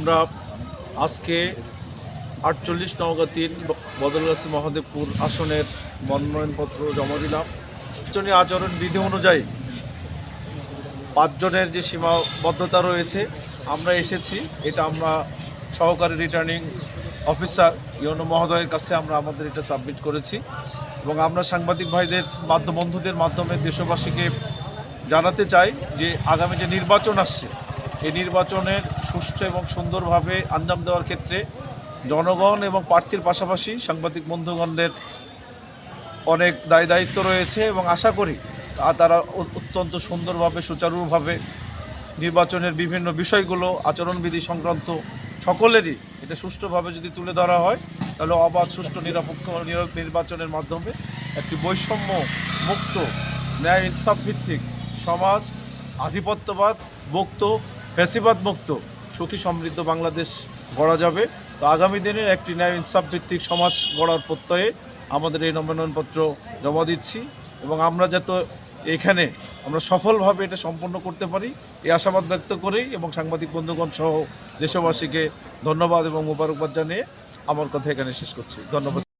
আমরা আজকে আটচল্লিশ নওগাঁ তিন বদলগাছি মহাদেবপুর আসনের মনোনয়নপত্র জমা দিলাম। নির্বাচনী আচরণ বিধি অনুযায়ী পাঁচজনের যে সীমাবদ্ধতা রয়েছে, আমরা এসেছি। এটা আমরা সহকারী রিটার্নিং অফিসার ইয়নো মহোদয়ের কাছে আমরা আমাদের এটা সাবমিট করেছি এবং আমরা সাংবাদিক ভাইদের মাধ্যম, বন্ধুদের মাধ্যমে দেশবাসীকে জানাতে চাই যে আগামী যে নির্বাচন আসছে এই নির্বাচনের সুষ্ঠু এবং সুন্দরভাবে আঞ্জাম দেওয়ার ক্ষেত্রে জনগণ এবং প্রার্থীর পাশাপাশি সাংবাদিক বন্ধুগণদের অনেক দায় দায়িত্ব রয়েছে এবং আশা করি তারা অত্যন্ত সুন্দরভাবে, সুচারুভাবে নির্বাচনের বিভিন্ন বিষয়গুলো, আচরণবিধি সংক্রান্ত সকলেরই এটা সুষ্ঠুভাবে যদি তুলে ধরা হয়, তাহলে অবাধ, সুষ্ঠু, নিরপেক্ষ নির্বাচনের মাধ্যমে একটি বৈষম্য মুক্ত, ন্যায় ইনসাফ ভিত্তিক সমাজ আধিপত্যবাদ, মুক্ত ফ্যাসিবাদ মুক্ত সুখী সমৃদ্ধ বাংলাদেশ গড়া যাবে। তো আগামী দিনের একটি ন্যায় ইনসাফ ভিত্তিক সমাজ গড়ার প্রত্যয়ে আমাদের এই মনোনয়নপত্র জমা দিচ্ছি এবং আমরা যাতে এখানে আমরা সফলভাবে এটা সম্পন্ন করতে পারি এই আশাবাদ ব্যক্ত করেই এবং সাংবাদিক বন্ধুগণ সহ দেশবাসীকে ধন্যবাদ এবং মোবারকবাদ জানিয়ে আমার কথা এখানে শেষ করছি। ধন্যবাদ।